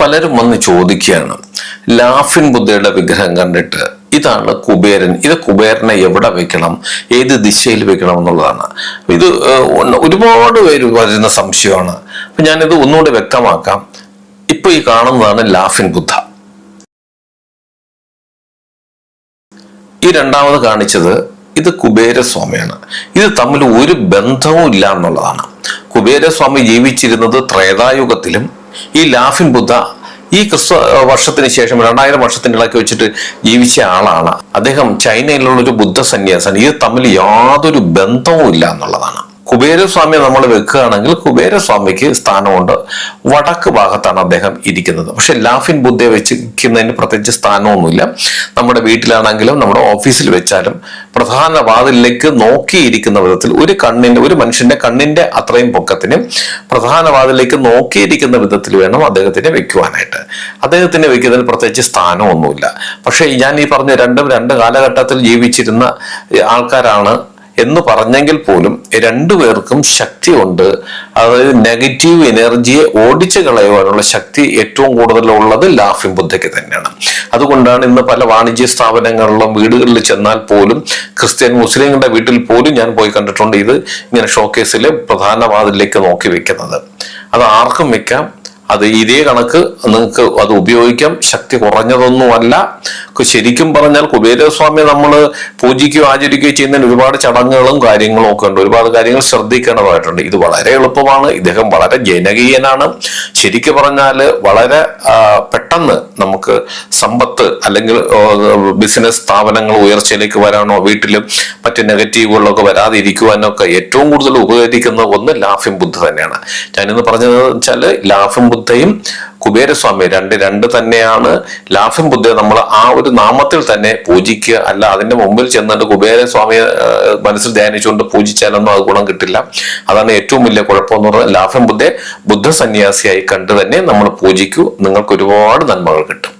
പലരും വന്ന് ചോദിക്കുകയാണ് ലാഫിൻ ബുദ്ധയുടെ വിഗ്രഹം കണ്ടിട്ട് ഇതാണ് കുബേരൻ ഇത് കുബേരനെ എവിടെ വെക്കണം ഏത് ദിശയിൽ വെക്കണം എന്നുള്ളതാണ്. ഇത് ഒരുപാട് പേര് വരുന്ന സംശയമാണ്. അപ്പൊ ഞാനിത് ഒന്നുകൂടി വ്യക്തമാക്കാം. ഇപ്പൊ ഈ കാണുന്നതാണ് ലാഫിൻ ബുദ്ധ. ഈ രണ്ടാമത് കാണിച്ചത് ഇത് കുബേരസ്വാമിയാണ് ഇത് തമ്മിൽ ഒരു ബന്ധവും ഇല്ല എന്നുള്ളതാണ്. കുബേരസ്വാമി ജീവിച്ചിരുന്നത് ത്രേതായുഗത്തിലും ഈ ലാഫിൻ ബുദ്ധ ഈ ക്രിസ്തു വർഷത്തിന് ശേഷം രണ്ടായിരം വർഷത്തിന്റെ ഇളക്കി വെച്ചിട്ട് ജീവിച്ച ആളാണ്. അദ്ദേഹം ചൈനയിലുള്ള ഒരു ബുദ്ധ സന്യാസാണ് ഇത് തമ്മിൽ യാതൊരു ബന്ധവും ഇല്ല എന്നുള്ളതാണ്. കുബേരസ്വാമി നമ്മൾ വെക്കുകയാണെങ്കിൽ കുബേരസ്വാമിക്ക് സ്ഥാനമുണ്ട്. വടക്ക് ഭാഗത്താണ് അദ്ദേഹം ഇരിക്കുന്നത്. പക്ഷെ ലാഫിൻ ബുദ്ധയെ വെച്ചിരിക്കുന്നതിന് പ്രത്യേകിച്ച് സ്ഥാനമൊന്നുമില്ല. നമ്മുടെ വീട്ടിലാണെങ്കിലും നമ്മുടെ ഓഫീസിൽ വെച്ചാലും പ്രധാന വാതിലിലേക്ക് നോക്കിയിരിക്കുന്ന വിധത്തിൽ ഒരു കണ്ണിന്റെ ഒരു മനുഷ്യന്റെ കണ്ണിന്റെ അത്രയും പൊക്കത്തിന് പ്രധാന വാതിലേക്ക് നോക്കിയിരിക്കുന്ന വിധത്തിൽ വേണം അദ്ദേഹത്തിനെ വെക്കുവാനായിട്ട്. അദ്ദേഹത്തിനെ വെക്കുന്നതിന് പ്രത്യേകിച്ച് സ്ഥാനമൊന്നുമില്ല. പക്ഷേ ഞാൻ ഈ പറഞ്ഞ രണ്ടും രണ്ട് കാലഘട്ടത്തിൽ ജീവിച്ചിരുന്ന ആൾക്കാരാണ് എന്ന് പറഞ്ഞെങ്കിൽ പോലും രണ്ടുപേർക്കും ശക്തിയുണ്ട്. അതായത് നെഗറ്റീവ് എനർജിയെ ഓടിച്ചു കളയുവാനുള്ള ശക്തി ഏറ്റവും കൂടുതലുള്ളത് ലാഫിൻ ബുദ്ധയ്ക്ക് തന്നെയാണ്. അതുകൊണ്ടാണ് ഇന്ന് പല വാണിജ്യ സ്ഥാപനങ്ങളിലും വീടുകളിൽ ചെന്നാൽ പോലും ക്രിസ്ത്യൻ മുസ്ലിങ്ങളുടെ വീട്ടിൽ പോലും ഞാൻ പോയി കണ്ടിട്ടുണ്ട് ഇത് ഇങ്ങനെ ഷോക്കേസിലെ പ്രധാന വാതിലേക്ക് നോക്കി വെക്കുന്നത്. അത് ആർക്കും വെക്കാം അത് ഇതേ കണക്ക് നിങ്ങൾക്ക് അത് ഉപയോഗിക്കാം. ശക്തി കുറഞ്ഞതൊന്നുമല്ല. ശരിക്കും പറഞ്ഞാൽ കുബേരസ്വാമി നമ്മൾ പൂജിക്കുകയോ ആചരിക്കുകയോ ചെയ്യുന്നതിന് ഒരുപാട് ചടങ്ങുകളും കാര്യങ്ങളും ഒക്കെ ഉണ്ട്. ഒരുപാട് കാര്യങ്ങൾ ശ്രദ്ധിക്കേണ്ടതായിട്ടുണ്ട്. ഇത് വളരെ എളുപ്പമാണ്. ഇദ്ദേഹം വളരെ ജനകീയനാണ്. ശരിക്കും പറഞ്ഞാൽ വളരെ പെട്ടെന്ന് നമുക്ക് സമ്പത്ത് അല്ലെങ്കിൽ ബിസിനസ് സ്ഥാപനങ്ങൾ ഉയർച്ചയിലേക്ക് വരാനോ വീട്ടിലും മറ്റ് നെഗറ്റീവുകളിലൊക്കെ വരാതിരിക്കുവാനൊക്കെ ഏറ്റവും കൂടുതൽ ഉപകരിക്കുന്ന ഒന്ന് ലാഫിം ബുദ്ധ തന്നെയാണ്. ഞാനിന്ന് പറഞ്ഞത് വെച്ചാൽ ലാഫിം ബുദ്ധയും കുബേരസ്വാമി രണ്ട് രണ്ട് തന്നെയാണ്. ലാഫിൻ ബുദ്ധയെ നമ്മൾ ആ ഒരു നാമത്തിൽ തന്നെ പൂജിക്കുക. അല്ല അതിന്റെ മുമ്പിൽ ചെന്നിട്ട് കുബേരസ്വാമിയെ മനസ്സിൽ ധ്യാനിച്ചുകൊണ്ട് പൂജിച്ചാലൊന്നും അത് ഗുണം കിട്ടില്ല. അതാണ് ഏറ്റവും വലിയ കുഴപ്പമെന്ന് പറഞ്ഞാൽ ലാഫിൻ ബുദ്ധയെ ബുദ്ധ സന്യാസിയായി കണ്ട് തന്നെ നമ്മൾ പൂജിക്കൂ. നിങ്ങൾക്ക് ഒരുപാട് നന്മകൾ കിട്ടും.